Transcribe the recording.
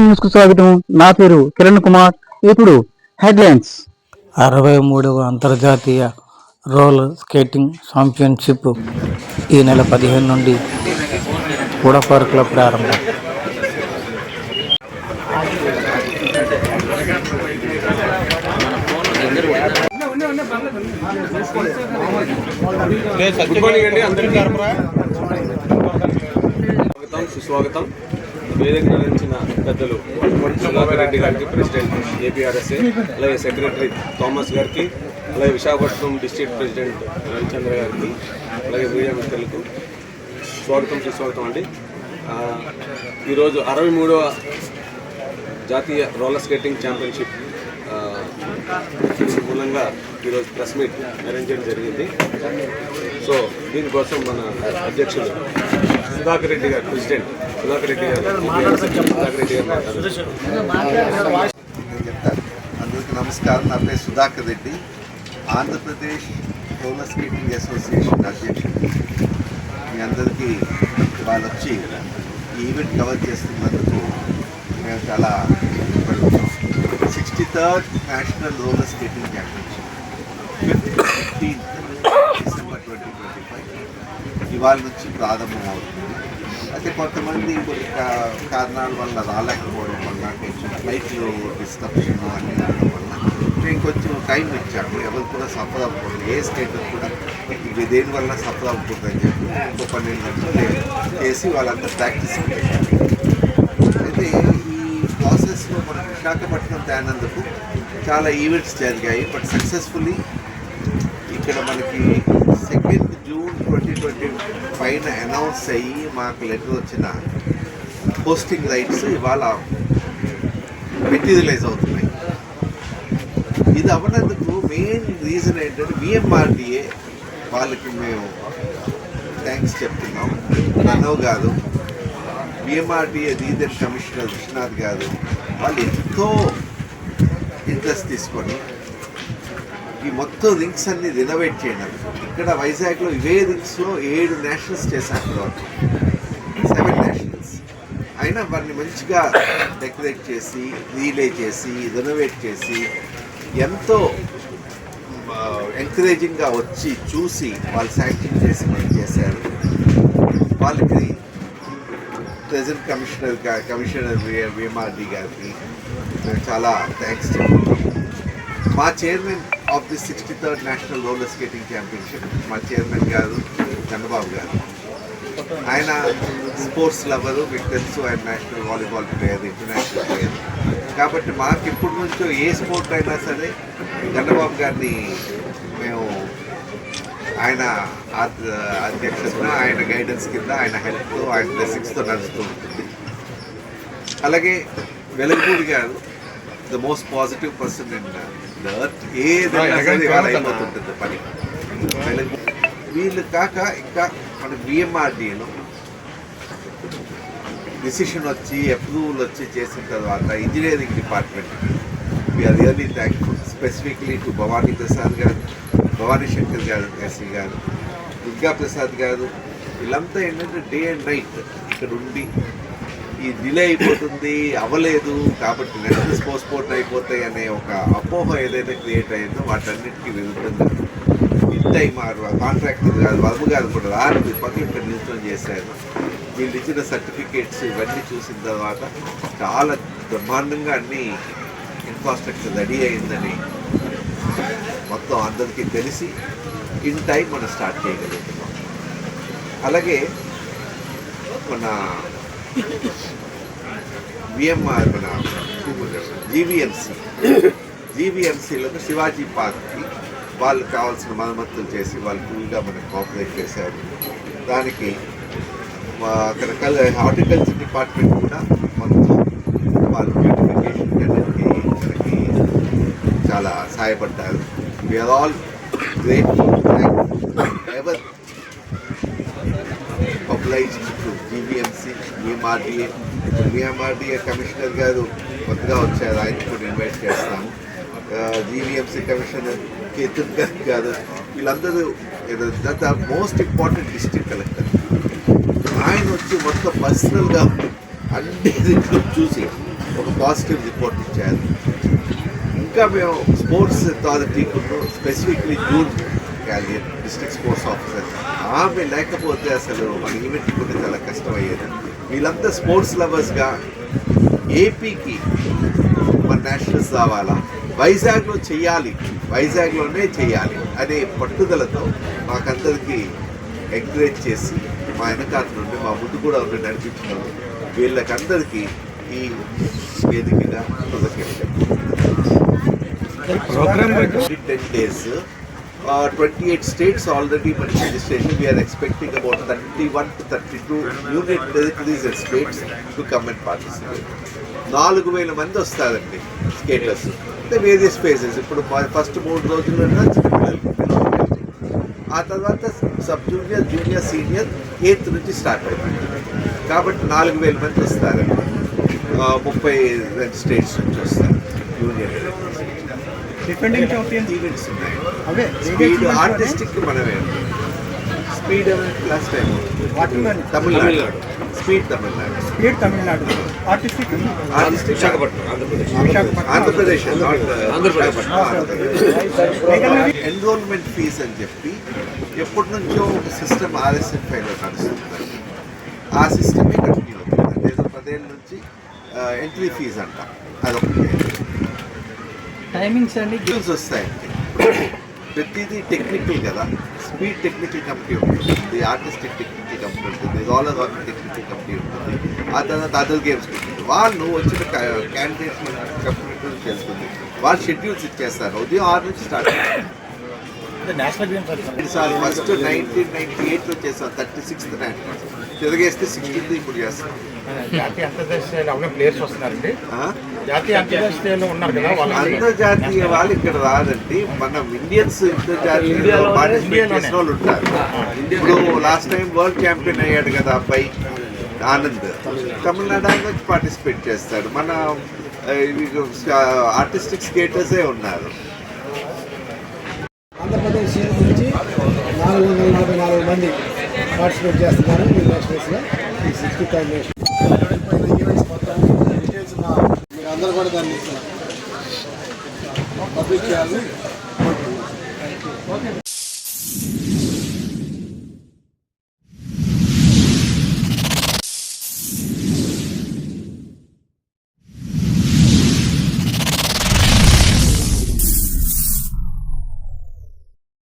న్యూస్కు స్వాగతం. నా పేరు కిరణ్ కుమార్. ఇప్పుడు హెడ్లైన్స్. అరవై మూడవ అంతర్జాతీయ రోలర్ స్కేటింగ్ ఛాంపియన్షిప్ ఈ నెల పదిహేను నుండి కూడా పార్కులో ప్రారంభం. గుడ్ మార్నింగ్ అండి అందరికీ స్వాగతం సుస్వాగతం. వేదిక నిర్వహించిన పెద్దలు సుధాకర్ రెడ్డి గారికి ప్రెసిడెంట్ ఏపీఆర్ఎస్ఏ అలాగే సెక్రటరీ థామస్ గారికి అలాగే విశాఖపట్నం డిస్ట్రిక్ట్ ప్రెసిడెంట్ రవిచంద్ర గారికి అలాగే మీడియా మిత్రులకు స్వాగతం సుస్వాగతం అండి. ఈరోజు అరవై మూడవ జాతీయ రోలర్ స్కేటింగ్ ఛాంపియన్షిప్ మూలంగా ఈరోజు ప్రెస్ మీట్ అరేంజ్ చేయడం జరిగింది. సో దీనికోసం మన అధ్యక్షులు సుధాకర్ రెడ్డి గారు ప్రెసిడెంట్ సుధాకర్ రెడ్డి గారు సుధాకర్ రెడ్డి గారు అందరికీ నమస్కారం. నా పేరు Sudhakar Reddy Andhra Pradesh roller skating association అధ్యక్షుడు. మీ అందరికీ వాళ్ళు వచ్చి ఈ ఈవెంట్ కవర్ చేస్తున్నందుకు మేము చాలా sixty third national roller skating championship fifteenth December twenty twenty five. ఇవాళ నుంచి ప్రారంభం అవుతుంది. అయితే కొంతమంది కొన్ని కారణాల వల్ల రాలేకపోవడం వల్ల కొంచెం ఫ్లైట్లో డిస్కప్షన్ అన్నీ ఉండడం వల్ల మేము కొంచెం టైం ఇచ్చాము. ఎవరు కూడా సఫర్ అవ్వకూడదు. ఏ స్టేట్ కూడా ఇది దేనివల్ల సఫర్ అవ్వకూడదు అని చెప్పి ఇంకో పన్నెండు గంటలు చేసి వాళ్ళంతా ప్రాక్టీస్ చేశారు ప్రాసెస్లో మన విశాఖపట్నం తేనందుకు చాలా ఈవెంట్స్ జరిగాయి బట్ సక్సెస్ఫుల్లీ ఇక్కడ మనకి సెకండ్ జూన్ ట్వంటీ ట్వంటీ పైన అనౌన్స్ అయ్యి మాకు లెటర్ వచ్చిన పోస్టింగ్ రైట్స్ ఇవాళ మెటీరియలైజ్ అవుతున్నాయి. ఇది అవ్వనందుకు మెయిన్ రీజన్ ఏంటంటే విఎంఆర్డిఏ వాళ్ళకి మేము థ్యాంక్స్ చెప్తున్నాం. నన్నో కాదు. బిఎంఆర్డిఏ రీజన్ కమిషనర్ విశ్వనాథ్ గారు వాళ్ళు ఎంతో ఇంట్రెస్ట్ తీసుకొని ఈ మొత్తం రింగ్స్ అన్ని రినోవేట్ చేయడం. ఇక్కడ వైజాగ్లో ఇవే రింగ్స్లో ఏడు నేషనల్స్ చేశారు ఇప్పటివరకు సెవెన్ నేషనల్స్ అయినా వారిని మంచిగా డెకరేట్ చేసి రీలే చేసి రినోవేట్ చేసి ఎంతో ఎంకరేజింగ్గా వచ్చి చూసి వాళ్ళు శాంక్షన్ చేసి మనం చేశారు. వాళ్ళకి ప్రెజెంట్ కమిషనర్ కమిషనర్ విఎంఆర్డి గారికి చాలా థ్యాంక్స్ మా chairman of the sixty third national roller skating championship మా చైర్మన్ గారు చంద్రబాబు గారు. ఆయన స్పోర్ట్స్ లవరు మీకు తెలుసు ఆయన national volleyball player international player. కాబట్టి మాకు ఇప్పటి నుంచో ఏ స్పోర్ట్ అయినా సరే చంద్రబాబు గారిని మేము ఆయన అధ్యక్షతన ఆయన గైడెన్స్ కింద ఆయన హెల్ప్తో ఆయన బ్లెస్సింగ్స్తో నడుస్తూ ఉంటుంది. అలాగే వెలుగుపూడి గారు the most positive person in earth అయిపోతుంటుంది పని. వీళ్ళు కాక ఇంకా మన బిఎంఆర్డీలో డిసిషన్ వచ్చి అప్రూవల్ వచ్చి చేసిన తర్వాత engineering department we really thankful specifically to Bhavani Prasad గారు భవానీ శంకర్ గారు ఎస్సీ గారు దుర్గా ప్రసాద్ గారు వీళ్ళంతా ఏంటంటే డే అండ్ నైట్ ఇక్కడ ఉండి ఈ డిలే అయిపోతుంది అవ్వలేదు కాబట్టి నెక్స్ట్ పోస్ట్పోర్ట్ అయిపోతాయి అనే ఒక అపోహ ఏదైతే క్రియేట్ అయిందో వాటన్నిటికీ విరుద్ధంగా ఇన్ టైం కాంట్రాక్టర్ గారు వర్మ గారు కూడా రాత్రి పక్కన ఇక్కడ నిల్చొని చేశారు. వీళ్ళు ఇచ్చిన సర్టిఫికేట్స్ ఇవన్నీ చూసిన తర్వాత చాలా బ్రహ్మాండంగా అన్ని ఇన్ఫ్రాస్ట్రక్చర్ రెడీ అయిందని మొత్తం అందరికీ తెలిసి ఇన్ టైం మనం స్టార్ట్ చేయగలుగుతున్నాం. అలాగే మన విఎంఆర్ మన జీవీఎంసీ జీవీఎంసీలో శివాజీ పార్క్కి వాళ్ళు కావాల్సిన మరమ్మతులు చేసి వాళ్ళు ఫుల్గా మనకు కోఆపరేట్ చేశారు. దానికి అక్కడ హార్టికల్చర్ డిపార్ట్మెంట్ కూడా మనం వాళ్ళు బ్యూటిఫికేషన్ అన్నిటికీ మనకి చాలా సహాయపడ్డారు. We are all great ever obliged to GVMC, VMRDA. Commissioner గారు కొత్తగా వచ్చారు. ఆయన కూడా ఇన్వైట్ చేస్తాము జీవీఎంసీ కమిషనర్ కేతుల్ గారు కాదు వీళ్ళందరూ మోస్ట్ ఇంపార్టెంట్ డిస్ట్రిక్ట్ కలెక్టర్ ఆయన వచ్చి మొత్తం పర్సనల్గా అన్ని రిపోర్ట్ చూసి ఒక పాజిటివ్ రిపోర్ట్ ఇచ్చారు. ఇంకా మేము స్పోర్ట్స్ అథారిటీకి స్పెసిఫిక్లీ జూన్ క్యాలియర్ డిస్ట్రిక్ట్ స్పోర్ట్స్ ఆఫీసర్ ఆమె లేకపోతే అసలు మన ఈవెంట్ కూడా చాలా కష్టమయ్యేది. వీళ్ళంతా స్పోర్ట్స్ లవర్స్గా ఏపీకి మన నేషనల్స్ రావాలా? వైజాగ్లో చేయాలి. వైజాగ్లోనే చేయాలి అనే పట్టుదలతో మాకందరికీ ఎంకరేజ్ చేసి మా వెనకాత నుండి మా ముందు కూడా ఉండి నడిపించడం వీళ్ళకందరికీ ఈ వేదికగా కృతజ్ఞతలు. 10 days. Uh, 28 states already money registration. We are expecting about 31 to 32 union territories and states to come and participate. నాలుగు వేల మంది వస్తారండి స్కేటర్స్. అంటే వేరియస్ ఫేజెస్ ఇప్పుడు ఫస్ట్ మూడు రోజులు చిన్నపిల్లలు. ఆ తర్వాత sub junior junior senior eighth నుంచి స్టార్ట్ అవుతుంది. కాబట్టి నాలుగు వేల మంది వస్తారండి. ముప్పై రెండు స్టేట్స్ నుంచి వస్తారు. యూనియన్ డిఫెండింగ్ ఛాంపియన్ ఈవెంట్స్ ఉన్నాయి అవే స్పీడ్ ఆర్టిస్టిక్ మనమే. స్పీడ్ లాస్ట్ టైం వాటిలోనే. Tamil Nadu speed Tamil Nadu speed Tamil Nadu artistic artistic Visakhapatnam Andhra Pradesh Andhra Pradesh. Enrolment fees అని చెప్పి ఎప్పటి నుంచో ఒక సిస్టమ్ ఆర్ఎస్ఎఫ్ఐలో నడుస్తుందండి ఆ సిస్టమే కంటిన్యూ అవుతుంది. ఏదో పదేళ్ళ నుంచి ఎంట్రీ ఫీజ్ అంట. అదొకటి టైమింగ్స్ అండి గేమ్స్ వస్తాయి. ప్రతిదీ టెక్నికల్ కదా. స్పీడ్ టెక్నికల్ కంపెనీ ఉంటుంది. ఆర్టిస్టిక్ టెక్నికల్ కంపెనీ ఉంటుంది. రోలర్ హాకీ టెక్నికల్ కంపెనీ ఉంటుంది. ఆ తర్వాత అదర్ గేమ్స్ ఉంటుంది. వాళ్ళు వచ్చిన క్యాండిడేట్స్ కంపెనీ తెలుస్తుంది వాళ్ళు షెడ్యూల్స్ ఇచ్చేస్తారు. ఉదయం ఆరు నుంచి start sir first nineteen ninety ఎయిట్లో చేస్తాం థర్టీ సిక్స్త్ తిరిగేస్తే సిక్స్టీన్త్ ఇప్పుడు చేస్తాం జాతీయ అంతర్జాతీయ అవునా ప్లేయర్స్ వస్తున్నారండి? జాతీయ అంతర్జాతీయ ఉన్నారు కదా వాళ్ళు. అంతర్జాతీయ వాళ్ళు ఇక్కడ రాదండి. మనం ఇండియన్స్ ఇంటర్జాతీయ పార్టిసిపేట్ చేసిన వాళ్ళు ఉంటారు. ఇప్పుడు లాస్ట్ టైం వరల్డ్ ఛాంపియన్ అయ్యాడు కదా అబ్బాయి ఆనంద్. తమిళనాడు పార్టిసిపేట్ చేస్తాడు. మన ఆర్టిస్టిక్ స్కేటర్సే ఉన్నారు. ఆంధ్రప్రదేశ్ నుంచి నాలుగు వందల నలభై నాలుగు మంది పార్టిసిపేట్ చేస్తున్నారు ఈ నేషనల్స్లో ఈ సిక్స్టీ ఫైవ్ నేషన్ మీరు అందరూ కూడా దాన్ని పబ్లిక్ చేయాలి.